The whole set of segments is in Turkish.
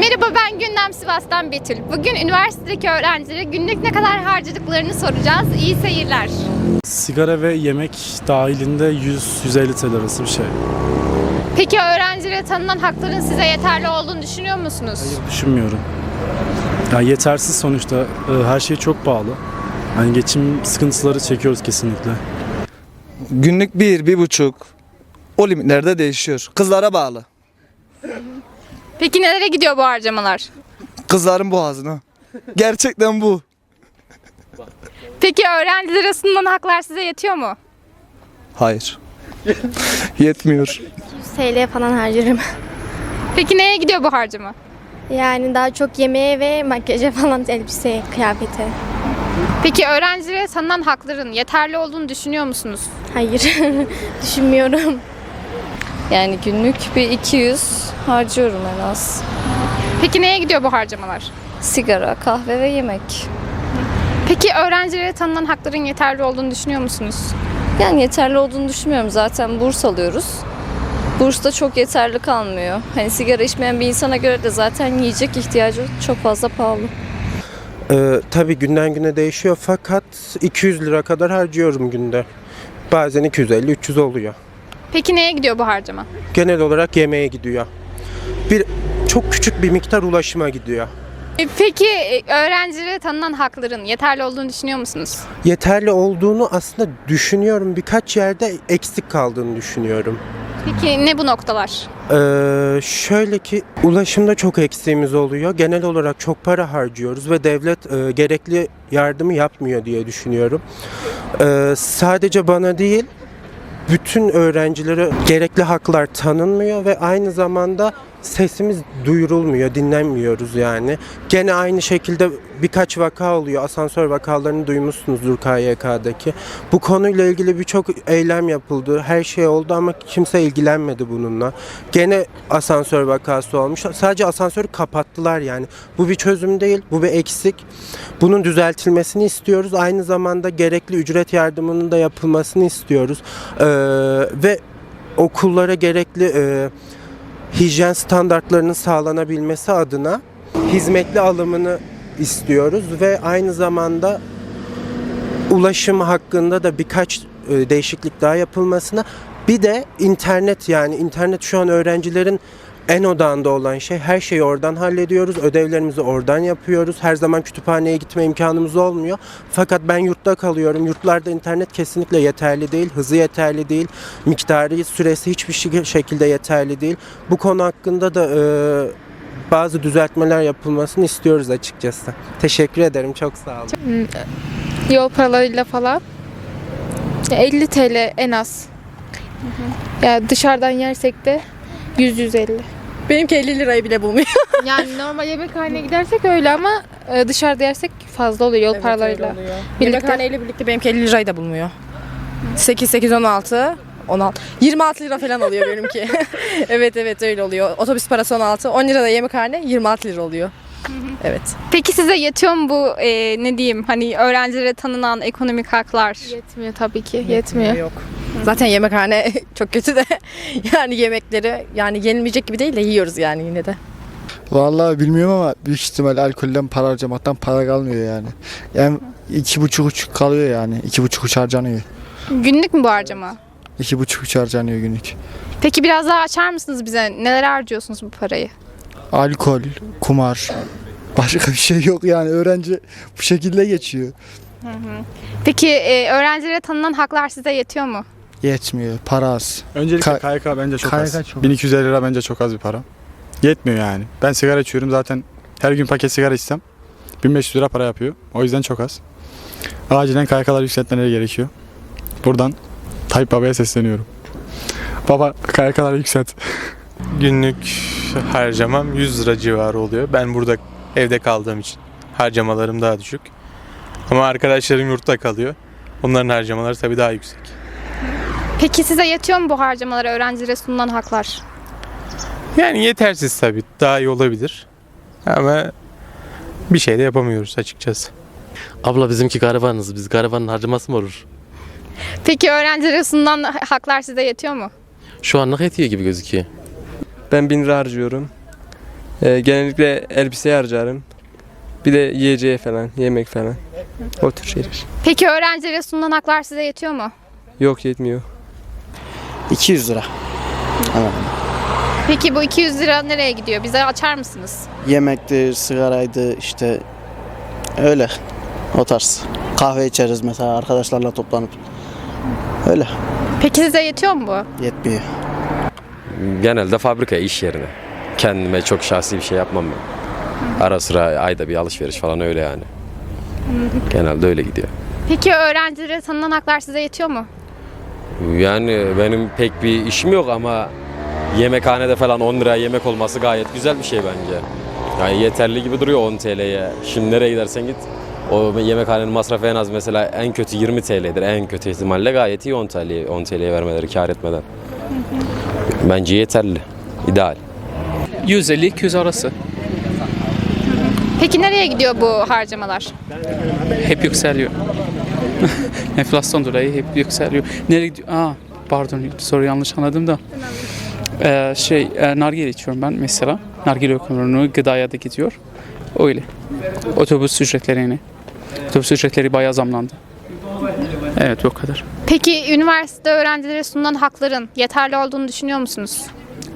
Merhaba ben Gündem Sivas'tan Betül. Bugün üniversitedeki öğrencilere günlük ne kadar harcadıklarını soracağız. İyi seyirler. Sigara ve yemek dahilinde 100-150 TL arası bir şey. Peki öğrencilere tanınan hakların size yeterli olduğunu düşünüyor musunuz? Hayır düşünmüyorum. Yani yetersiz sonuçta e, her şey çok pahalı. Yani geçim sıkıntıları çekiyoruz kesinlikle. Günlük bir, bir buçuk. O limitlerde değişiyor. Kızlara bağlı. Peki nelere gidiyor bu harcamalar? Kızların boğazına. Gerçekten bu. Peki öğrencilere sunulan haklar size yetiyor mu? Hayır. Yetmiyor. TL falan harcarım. Peki neye gidiyor bu harcama? Yani daha çok yemeğe ve makyaja falan elbise, kıyafete. Peki öğrencilere tanınan hakların yeterli olduğunu düşünüyor musunuz? Hayır, düşünmüyorum. Yani günlük bir 200 harcıyorum en az. Peki neye gidiyor bu harcamalar? Sigara, kahve ve yemek. Peki öğrencilere tanınan hakların yeterli olduğunu düşünüyor musunuz? Yani yeterli olduğunu düşünmüyorum. Zaten burs alıyoruz. Burs da çok yeterli kalmıyor. Hani sigara içmeyen bir insana göre de zaten yiyecek ihtiyacı çok fazla pahalı. Ee, tabii günden güne değişiyor fakat 200 lira kadar harcıyorum günde. Bazen 250-300 oluyor. Peki neye gidiyor bu harcama? Genel olarak yemeğe gidiyor. Bir çok küçük bir miktar ulaşıma gidiyor. E, Peki e, öğrencilere tanınan hakların yeterli olduğunu düşünüyor musunuz? Yeterli olduğunu aslında düşünüyorum. Birkaç yerde eksik kaldığını düşünüyorum. Peki ne bu noktalar? Ee, şöyle ki ulaşımda çok eksiğimiz oluyor. Genel olarak çok para harcıyoruz ve devlet e, gerekli yardımı yapmıyor diye düşünüyorum. Ee, sadece bana değil bütün öğrencilere gerekli haklar tanınmıyor ve aynı zamanda sesimiz duyurulmuyor, dinlenmiyoruz yani. Gene aynı şekilde birkaç vaka oluyor. Asansör vakalarını duymuşsunuzdur KYK'daki. Bu konuyla ilgili birçok eylem yapıldı. Her şey oldu ama kimse ilgilenmedi bununla. Gene asansör vakası olmuş. Sadece asansörü kapattılar yani. Bu bir çözüm değil, bu bir eksik. Bunun düzeltilmesini istiyoruz. Aynı zamanda gerekli ücret yardımının da yapılmasını istiyoruz. Ee, ve okullara gerekli e, hijyen standartlarının sağlanabilmesi adına hizmetli alımını istiyoruz ve aynı zamanda ulaşım hakkında da birkaç e, değişiklik daha yapılmasına. Bir de internet yani internet şu an öğrencilerin en odağında olan şey her şeyi oradan hallediyoruz. Ödevlerimizi oradan yapıyoruz. Her zaman kütüphaneye gitme imkanımız olmuyor. Fakat ben yurtta kalıyorum. Yurtlarda internet kesinlikle yeterli değil. Hızı yeterli değil. Miktarı, süresi hiçbir şekilde yeterli değil. Bu konu hakkında da e, bazı düzeltmeler yapılmasını istiyoruz açıkçası. Teşekkür ederim. Çok sağ olun. Yol paralarıyla falan. Ya 50 TL en az. Ya dışarıdan yersek de 100-150. Benimki 50 lirayı bile bulmuyor. Yani normal yemekhaneye gidersek öyle ama e, dışarıda yersek fazla oluyor yol paralarıyla. Birlikte. Yemekhaneyle birlikte benimki 50 lirayı da bulmuyor. 8, 8, 16, 16. 26 lira falan oluyor benimki. evet evet öyle oluyor. Otobüs parası 16, 10 lira da yemekhane 26 lira oluyor. Evet. Peki size yetiyor mu bu e, ne diyeyim hani öğrencilere tanınan ekonomik haklar? Yetmiyor tabii ki. Yetmiyor. Yok. Zaten yemekhane çok kötü de yani yemekleri yani yenilmeyecek gibi değil de yiyoruz yani yine de. Vallahi bilmiyorum ama büyük ihtimal alkolden para harcamaktan para kalmıyor yani. Yani iki buçuk uç kalıyor yani. iki buçuk uç harcanıyor. Günlük mü bu harcama? İki buçuk uç harcanıyor günlük. Peki biraz daha açar mısınız bize? Neler harcıyorsunuz bu parayı? Alkol, kumar. Başka bir şey yok yani öğrenci bu şekilde geçiyor. Peki e, öğrencilere tanınan haklar size yetiyor mu? Yetmiyor. Para az. Öncelikle Ka- KYK bence çok KYK az. çok az. 1250 lira bence çok az bir para. Yetmiyor yani. Ben sigara içiyorum zaten her gün paket sigara içsem 1500 lira para yapıyor. O yüzden çok az. Acilen KYK'lar yükseltmeleri gerekiyor. Buradan Tayyip Baba'ya sesleniyorum. Baba KYK'ları yükselt. Günlük harcamam 100 lira civarı oluyor. Ben burada evde kaldığım için harcamalarım daha düşük. Ama arkadaşlarım yurtta kalıyor. Onların harcamaları tabii daha yüksek. Peki size yetiyor mu bu harcamalara öğrencilere sunulan haklar? Yani yetersiz tabii. Daha iyi olabilir. Ama bir şey de yapamıyoruz açıkçası. Abla bizimki garibanız. Biz garibanın harcaması mı olur? Peki öğrencilere sunulan haklar size yetiyor mu? Şu anlık yetiyor gibi gözüküyor. Ben 1000 lira harcıyorum. Ee, genellikle elbiseye harcarım. Bir de yiyeceğe falan, yemek falan. O tür şeyler. Peki öğrencilere sunulan haklar size yetiyor mu? Yok yetmiyor. 200 lira. Peki bu 200 lira nereye gidiyor? Bize açar mısınız? Yemektir, sigaraydı işte öyle o tarz. Kahve içeriz mesela arkadaşlarla toplanıp. Öyle Peki size yetiyor mu bu? yetmiyor. Genelde fabrika, iş yerine. Kendime çok şahsi bir şey yapmam ben. Ara sıra ayda bir alışveriş falan öyle yani. Genelde öyle gidiyor. Peki öğrencilere tanınan haklar size yetiyor mu? Yani benim pek bir işim yok ama yemekhanede falan 10 liraya yemek olması gayet güzel bir şey bence. Yani yeterli gibi duruyor 10 TL'ye. Şimdi nereye gidersen git o yemekhanenin masrafı en az mesela en kötü 20 TL'dir. En kötü ihtimalle gayet iyi 10 TL'ye 10 TL'ye vermeleri kar etmeden. Bence yeterli. ideal. 150-200 arası. Peki nereye gidiyor bu harcamalar? Hep yükseliyor. Enflasyon dolayı hep yükseliyor. Nereye gidiyor? Aa, pardon soru yanlış anladım da. Ee, şey, e, nargile içiyorum ben mesela. Nargile ekonomisi gıdaya da gidiyor. Öyle. Otobüs ücretlerine. Otobüs ücretleri bayağı zamlandı. Evet o kadar. Peki üniversite öğrencilere sunulan hakların yeterli olduğunu düşünüyor musunuz?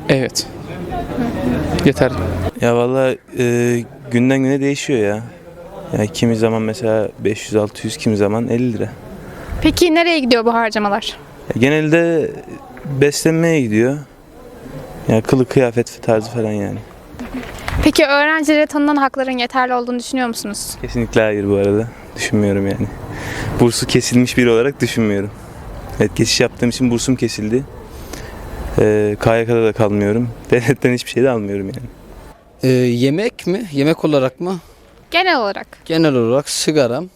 Evet. Yeter. Ya valla e, günden güne değişiyor ya. Ya kimi zaman mesela 500-600, kimi zaman 50 lira. Peki nereye gidiyor bu harcamalar? genelde beslenmeye gidiyor. Ya kılık kıyafet tarzı falan yani. Peki öğrencilere tanınan hakların yeterli olduğunu düşünüyor musunuz? Kesinlikle hayır bu arada. Düşünmüyorum yani. Bursu kesilmiş biri olarak düşünmüyorum. Evet geçiş yaptığım için bursum kesildi. Ee, KYK'da da kalmıyorum. Devletten hiçbir şey de almıyorum yani. Ee, yemek mi? Yemek olarak mı? Genel olarak. Genel olarak sigaram,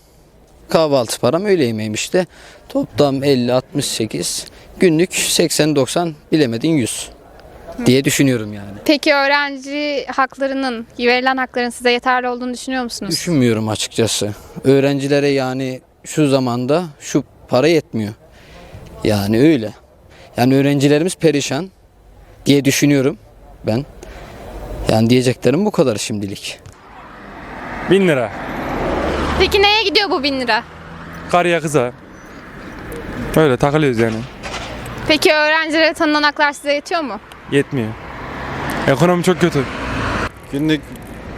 kahvaltı param öğle yemeğim işte. Toplam 50, 68, günlük 80-90 bilemedin 100 diye düşünüyorum yani. Peki öğrenci haklarının, verilen hakların size yeterli olduğunu düşünüyor musunuz? Düşünmüyorum açıkçası. Öğrencilere yani şu zamanda şu para yetmiyor. Yani öyle. Yani öğrencilerimiz perişan diye düşünüyorum ben. Yani diyeceklerim bu kadar şimdilik. 1000 lira. Peki neye gidiyor bu bin lira? Karıya kıza. Öyle takılıyoruz yani. Peki öğrencilere tanınan haklar size yetiyor mu? Yetmiyor. Ekonomi çok kötü. Günlük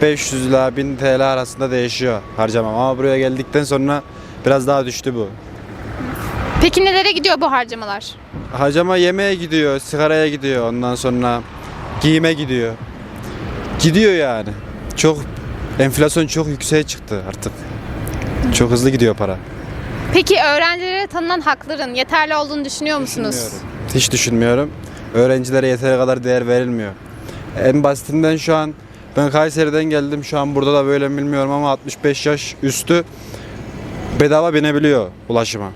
500 ile 1000 TL arasında değişiyor harcamam ama buraya geldikten sonra biraz daha düştü bu. Peki nelere gidiyor bu harcamalar? Harcama yemeğe gidiyor, sigaraya gidiyor, ondan sonra giyime gidiyor. Gidiyor yani. Çok enflasyon çok yükseğe çıktı artık. Çok hızlı gidiyor para. Peki öğrencilere tanınan hakların yeterli olduğunu düşünüyor musunuz? Düşünmüyorum. Hiç düşünmüyorum. Öğrencilere yeteri kadar değer verilmiyor. En basitinden şu an ben Kayseri'den geldim. Şu an burada da böyle mi bilmiyorum ama 65 yaş üstü bedava binebiliyor ulaşıma.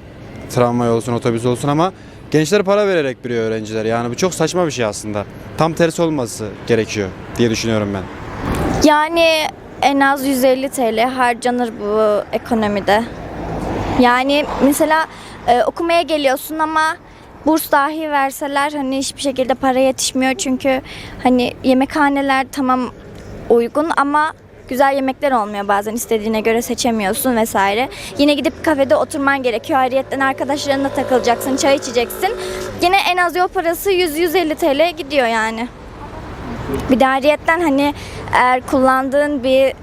Tramvay olsun, otobüs olsun ama gençler para vererek biniyor öğrenciler. Yani bu çok saçma bir şey aslında. Tam tersi olması gerekiyor diye düşünüyorum ben. Yani en az 150 TL harcanır bu ekonomide. Yani mesela e, okumaya geliyorsun ama burs dahi verseler hani hiçbir şekilde para yetişmiyor çünkü hani yemekhaneler tamam uygun ama güzel yemekler olmuyor bazen istediğine göre seçemiyorsun vesaire. Yine gidip kafede oturman gerekiyor. Ayrıyetten arkadaşlarınla takılacaksın, çay içeceksin. Yine en az yol parası 100-150 TL gidiyor yani. Bir de ayrıyetten hani eğer kullandığın bir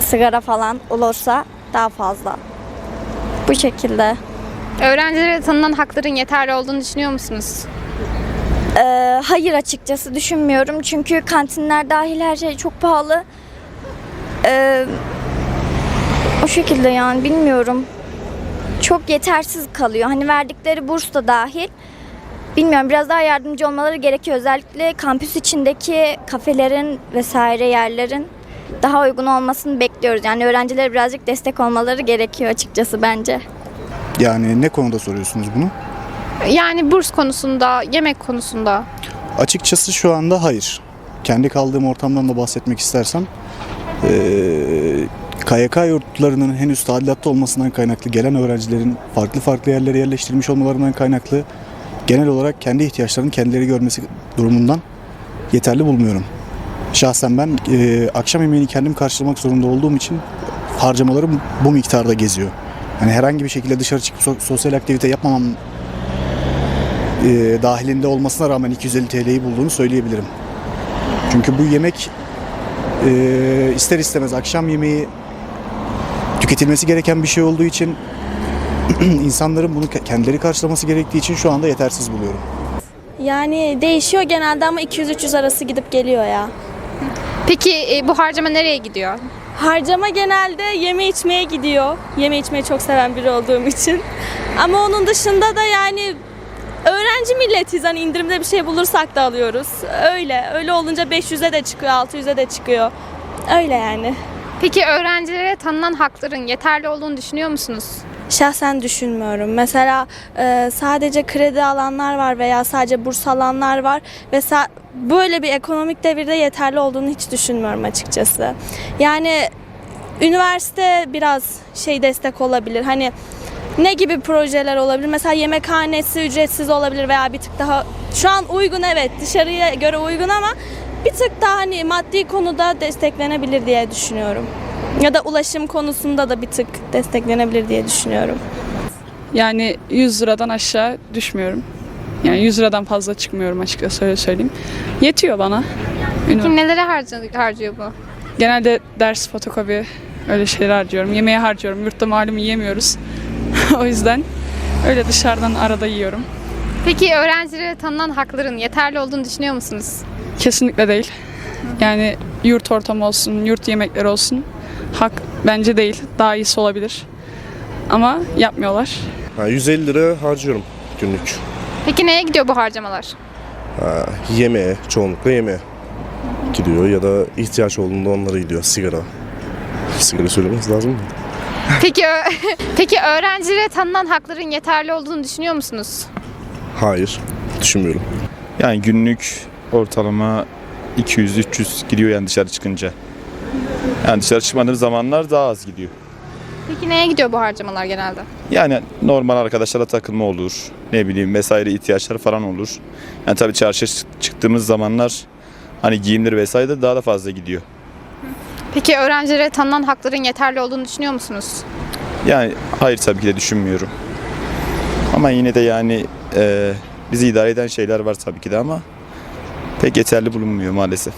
sigara falan olursa daha fazla. Bu şekilde. Öğrencilere tanınan hakların yeterli olduğunu düşünüyor musunuz? Ee, hayır açıkçası düşünmüyorum. Çünkü kantinler dahil her şey çok pahalı. Ee, o şekilde yani bilmiyorum. Çok yetersiz kalıyor. Hani verdikleri burs da dahil. Bilmiyorum biraz daha yardımcı olmaları gerekiyor. Özellikle kampüs içindeki kafelerin vesaire yerlerin daha uygun olmasını bekliyoruz. Yani öğrencilere birazcık destek olmaları gerekiyor açıkçası bence. Yani ne konuda soruyorsunuz bunu? Yani burs konusunda, yemek konusunda. Açıkçası şu anda hayır. Kendi kaldığım ortamdan da bahsetmek istersem eee KYK yurtlarının henüz tadilatta olmasından kaynaklı gelen öğrencilerin farklı farklı yerlere yerleştirilmiş olmalarından kaynaklı genel olarak kendi ihtiyaçlarını kendileri görmesi durumundan yeterli bulmuyorum. Şahsen ben e, akşam yemeğini kendim karşılamak zorunda olduğum için harcamalarım bu miktarda geziyor. Yani herhangi bir şekilde dışarı çıkıp so- sosyal aktivite yapmamam e, dahilinde olmasına rağmen 250 TL'yi bulduğunu söyleyebilirim. Çünkü bu yemek e, ister istemez akşam yemeği tüketilmesi gereken bir şey olduğu için insanların bunu ke- kendileri karşılaması gerektiği için şu anda yetersiz buluyorum. Yani değişiyor genelde ama 200-300 arası gidip geliyor ya. Peki e, bu harcama nereye gidiyor? Harcama genelde yeme içmeye gidiyor. Yeme içmeyi çok seven biri olduğum için. Ama onun dışında da yani öğrenci milletiz. Hani indirimde bir şey bulursak da alıyoruz. Öyle. Öyle olunca 500'e de çıkıyor, 600'e de çıkıyor. Öyle yani. Peki öğrencilere tanınan hakların yeterli olduğunu düşünüyor musunuz? Şahsen düşünmüyorum. Mesela e, sadece kredi alanlar var veya sadece burs alanlar var ve böyle bir ekonomik devirde yeterli olduğunu hiç düşünmüyorum açıkçası. Yani üniversite biraz şey destek olabilir. Hani ne gibi projeler olabilir? Mesela yemekhanesi ücretsiz olabilir veya bir tık daha şu an uygun evet dışarıya göre uygun ama bir tık daha hani maddi konuda desteklenebilir diye düşünüyorum. Ya da ulaşım konusunda da bir tık desteklenebilir diye düşünüyorum. Yani 100 liradan aşağı düşmüyorum. Yani 100 liradan fazla çıkmıyorum açıkçası öyle söyleyeyim. Yetiyor bana. Peki nelere harcıyor bu? Genelde ders, fotokopi öyle şeyler harcıyorum. Yemeğe harcıyorum. Yurtta malum yiyemiyoruz. o yüzden öyle dışarıdan arada yiyorum. Peki öğrencilere tanınan hakların yeterli olduğunu düşünüyor musunuz? Kesinlikle değil. Yani yurt ortamı olsun, yurt yemekleri olsun. Hak bence değil. Daha iyisi olabilir. Ama yapmıyorlar. 150 lira harcıyorum günlük. Peki neye gidiyor bu harcamalar? Ha, yemeğe, çoğunlukla yemeğe gidiyor ya da ihtiyaç olduğunda onlara gidiyor. Sigara. Sigara söylememiz lazım mı? Peki Peki öğrencilere tanınan hakların yeterli olduğunu düşünüyor musunuz? Hayır, düşünmüyorum. Yani günlük ortalama 200-300 gidiyor yani dışarı çıkınca. Yani dışarı çıkmadığımız zamanlar daha az gidiyor. Peki neye gidiyor bu harcamalar genelde? Yani normal arkadaşlarla takılma olur. Ne bileyim vesaire ihtiyaçları falan olur. Yani tabii çarşıya çık- çıktığımız zamanlar hani giyimleri vesaire de daha da fazla gidiyor. Peki öğrencilere tanınan hakların yeterli olduğunu düşünüyor musunuz? Yani hayır tabii ki de düşünmüyorum. Ama yine de yani e, bizi idare eden şeyler var tabii ki de ama pek yeterli bulunmuyor maalesef.